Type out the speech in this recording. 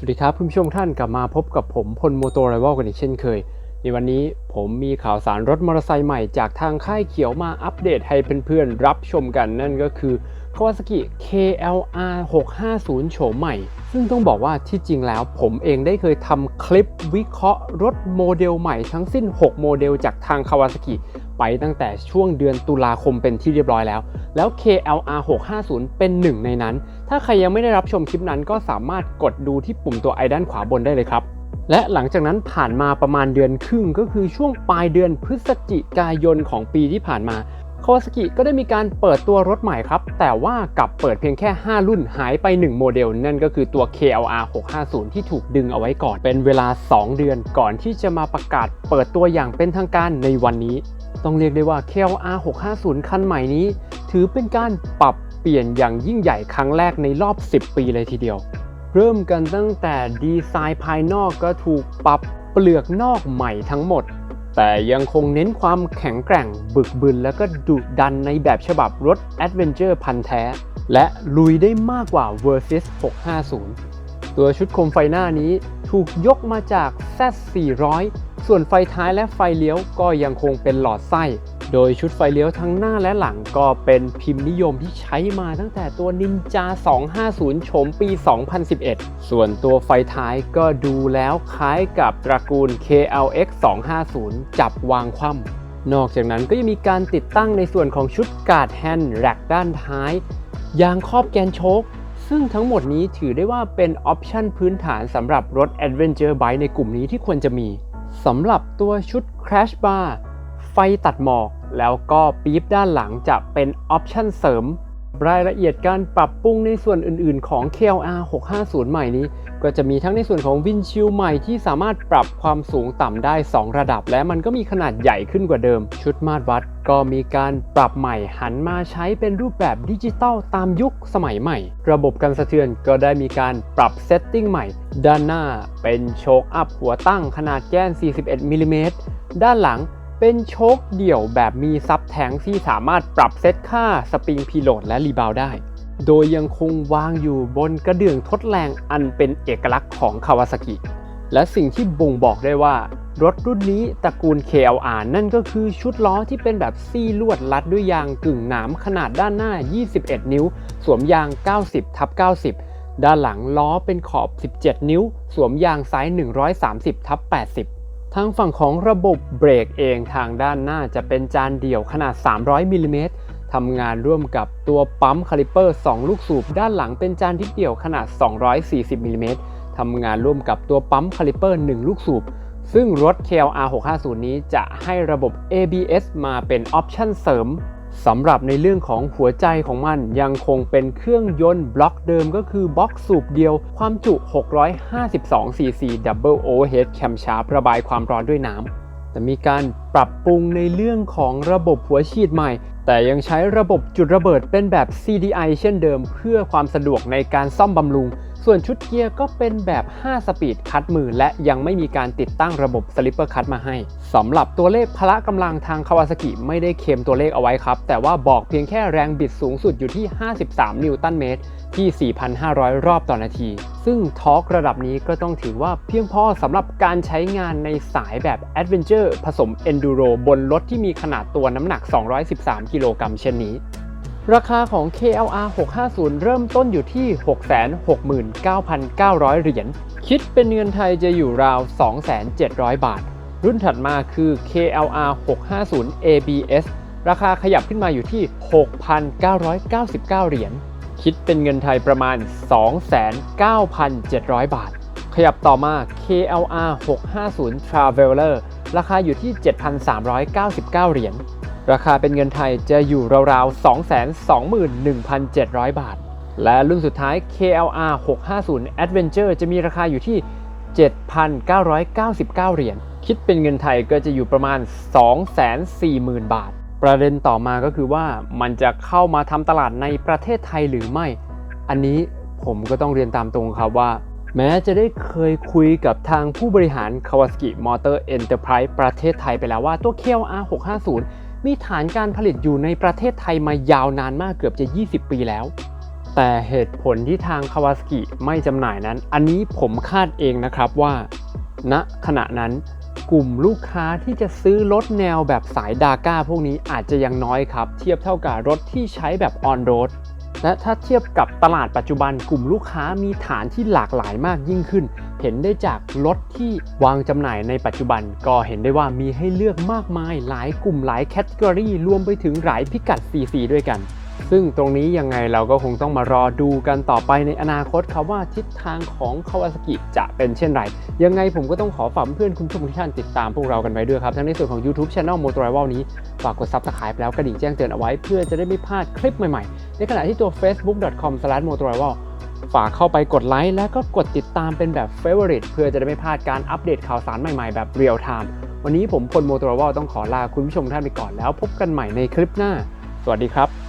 สวัสดีครับ คุณผู้ชมท่านกลับมาพบกับผมพลโมโตไรวอลกันอีกเช่นเคย ในวันนี้ผมมีข่าวสารรถมอเตอร์ไซค์ใหม่จากทางค่ายเขียวมาอัปเดตให้เพื่อนๆ รับชมกันนั่นก็คือ Kawasaki KLR 650 โฉมใหม่ ซึ่งต้องบอกว่าที่จริงแล้วผมเองได้เคยทำคลิปวิเคราะห์รถโมเดลใหม่ทั้งสิ้น 6 โมเดลจากทาง Kawasaki ไปตั้งแต่ช่วงเดือนตุลาคมเป็นที่เรียบร้อยแล้ว แล้ว KLR 650 เป็นหนึ่งในนั้น ถ้าใครยังไม่ได้รับชมคลิปนั้นก็สามารถกดดูที่ปุ่มตัวไอด้านขวาบนได้เลยครับ และหลังจากนั้นผ่านมาประมาณเดือนครึ่งก็คือช่วงปลายเดือนพฤศจิกายนของปีที่ผ่านมาคาวาซากิก็ได้มีการเปิดตัวรถใหม่ครับ แต่ว่ากลับเปิดเพียงแค่ 5 รุ่นหายไป 1 โมเดล นั่นก็คือตัว KLR 650 ที่ถูกดึงเอาไว้ก่อนเป็นเวลา 2 เดือนก่อนที่จะมาประกาศเปิดตัวอย่างเป็นทางการในวันนี้ ต้องเรียกได้ว่า KLR 650 คันใหม่นี้ ถือเป็นการปรับเปลี่ยนอย่างยิ่งใหญ่ครั้งแรกในรอบ 10 ปีเลยทีเดียว เริ่มกันตั้งแต่ดีไซน์ภายนอกก็ถูกปรับเปลือกนอกใหม่ทั้งหมด แต่ยังคงเน้นความแข็งแกร่งบึกบึนแล้วก็ดุดันในแบบฉบับรถ Adventure พันแท้ และลุยได้มากกว่า Versys 650 ตัวชุดโคมไฟหน้านี้ถูกยกมาจาก Z400 ส่วนไฟท้ายและไฟเลี้ยวก็ยังคงเป็นหลอดไส้ โดยชุดไฟเลี้ยวทั้งหน้าและหลังก็เป็นพิมพ์นิยมที่ใช้มาตั้งแต่ตัว Ninja 250 โฉมปี 2011 ส่วนตัวไฟท้ายก็ดูแล้วคล้ายกับตระกูล KLX 250 จับวางคว่ำนอกจากนั้นก็ยังมีการติดตั้งในส่วนของชุดการ์ดแฮนด์แร็กด้านท้าย ยางครอบแกนโชคซึ่งทั้งหมดนี้ถือได้ว่าเป็นออปชันพื้นฐานสำหรับรถ Adventure Bike ในกลุ่มนี้ที่ควรจะมี สำหรับตัวชุด Crash Bar ไฟตัดหมอก แล้วก็ปี๊บด้านหลังจะเป็นออปชันเสริม รายละเอียดการปรับปรุงในส่วนอื่นๆ ของ KLR 650 ใหม่นี้ ก็จะมีทั้งในส่วนของวินชิลใหม่ที่สามารถปรับความสูงต่ำได้ 2 ระดับ และมันก็มีขนาดใหญ่ขึ้นกว่าเดิม ชุดมาตรวัดก็มีการปรับใหม่หันมาใช้เป็นรูปแบบดิจิตอลตามยุคสมัยใหม่ ระบบการสะเทือนก็ได้มีการปรับเซตติ้งใหม่ ด้านหน้าเป็นโชคอัพหัวตั้งขนาดแก้น 41มิลลิเมตรด้านหลัง เป็นโชคเดี่ยวแบบมีซับแทงที่สามารถปรับเซตค่าสปริงพีโหลดและรีบาวได้ โดยยังคงวางอยู่บนกระเดื่องทดแรงอันเป็นเอกลักษณ์ของคาวาซากิ และสิ่งที่บ่งบอกได้ว่ารถรุ่นนี้ตระกูล KLR นั่นก็คือชุดล้อที่เป็นแบบซี่ลวดรัดด้วยยางกึ่งหนามขนาดด้านหน้า 21 นิ้ว สวมยาง 90ทับ90 ด้านหลังล้อเป็นขอบ 17 นิ้ว สวมยางไซส์130ทับ80 ทางฝั่งของระบบเบรกเองทางด้านหน้าจะเป็นจานเดี่ยวขนาด 300มิลลิเมตรทำงานร่วมกับตัวปั๊มคาลิเปอร์ 2 ลูกสูบ ด้านหลังเป็นจานทิศเดี่ยวขนาด 240มิลลิเมตรทำงานร่วมกับตัวปั๊มคาลิเปอร์ 1 ลูกสูบ ซึ่งรถ KLR 650 นี้จะให้ระบบ ABS มาเป็นออปชั่นเสริม สำหรับในเรื่องของหัวใจของมันยังคงเป็นเครื่องยนต์บล็อกเดิมก็คือบล็อกสูบเดียว ความจุ 652 cc Double Overhead Camshaft ระบายความร้อนด้วยน้ำ แต่มีการปรับปรุงในเรื่องของระบบหัวฉีดใหม่ แต่ยังใช้ระบบจุดระเบิดเป็นแบบ CDI เช่นเดิม เพื่อความสะดวกในการซ่อมบำรุง ส่วนชุดเกียร์ก็เป็นแบบ 5 สปีดคัดมือ และยังไม่มีการติดตั้งระบบสลิปเปอร์คัดมาให้สำหรับตัวเลขพละกำลังทางคาวาซากิไม่ได้เคลมตัวเลขเอาไว้ครับ แต่ว่าบอกเพียงแค่แรงบิดสูงสุดอยู่ที่ 53 นิวตันเมตร ที่ 4,500 รอบต่อนาที ซึ่งทอร์กระดับนี้ก็ต้องถือว่าเพียงพอสำหรับการใช้งานในสายแบบแอดเวนเจอร์ผสม Enduro บนรถที่มีขนาดตัวน้ำหนัก 213 กิโลกรัมเช่นนี้ ราคาของ KLR 650 เริ่มต้นอยู่ที่ 669,900 เหรียญ คิดเป็นเงินไทยจะอยู่ราว 2,700 บาท รุ่นถัดมาคือ KLR 650 ABS ราคาขยับขึ้นมาอยู่ที่ 6,999 เหรียญ คิดเป็นเงินไทยประมาณ 29,700 บาท ขยับต่อมา KLR 650 Traveler ราคาอยู่ที่ 7,399 เหรียญ ราคาเป็นเงินไทยจะอยู่ราวๆ 221,700 บาท และรุ่นสุดท้าย KLR 650 Adventure จะมีราคาอยู่ที่ 7,999 เหรียญ คิดเป็นเงินไทยก็จะอยู่ประมาณ 240,000 บาท ประเด็นต่อมาก็คือว่ามันจะเข้ามาทำตลาดในประเทศไทยหรือไม่ อันนี้ผมก็ต้องเรียนตามตรงครับว่า แม้จะได้เคยคุยกับทางผู้บริหาร Kawasaki Motor Enterprise ประเทศไทยไปแล้วว่าตัว KLR 650 มีฐานการผลิตอยู่ในประเทศไทยมายาวนานมากเกือบจะ 20 ปีแล้ว แต่เหตุผลที่ทางคาวาสกิไม่จำหน่ายนั้น อันนี้ผมคาดเองนะครับว่าณขณะนั้นกลุ่มลูกค้าที่จะซื้อรถแนวแบบสายดาก้าพวกนี้อาจจะยังน้อยครับ เทียบเท่ากับรถที่ใช้แบบออนโรด และถ้าเทียบกับตลาดปัจจุบันกลุ่มลูกค้ามีฐานที่หลากหลายมากยิ่งขึ้น เห็นได้จากรถที่วางจำหน่ายในปัจจุบัน ก็เห็นได้ว่ามีให้เลือกมากมายหลายกลุ่มหลายแคตตากรีรวมไปถึงหลายพิกัด CC ด้วยกัน ซึ่งตรงนี้ยังไงเราก็คงต้องมารอดูกันต่อไปในอนาคตครับว่าทิศทางของคาวาสกิจะเป็นเช่นไร ยังไงผมก็ต้องขอฝากเพื่อนคุณผู้ชมทุกท่านติดตามพวกเรากันไว้ด้วยครับ ทั้งในส่วนของ YouTube Channel Motor i v a l นี้ ฝากกด Subscribe แล้วกระดิ่งแจ้งเตือนเอาไว้เพื่อจะได้ไม่พลาดคลิปใหม่ๆ ในขณะที่ตัว facebook.com/motorival ฝากเข้าไปกดไลค์และก็กดติดตามเป็นแบบ Favorite เพื่อจะได้ไม่พลาดการอัปเดตข่าวสารใหม่ๆ แบบ Real Time วันนี้ผมพล Motor Rival ต้องขอลาคุณผู้ชมท่านไปก่อนแล้วพบกันใหม่ในคลิปหน้า สวัสดีครับ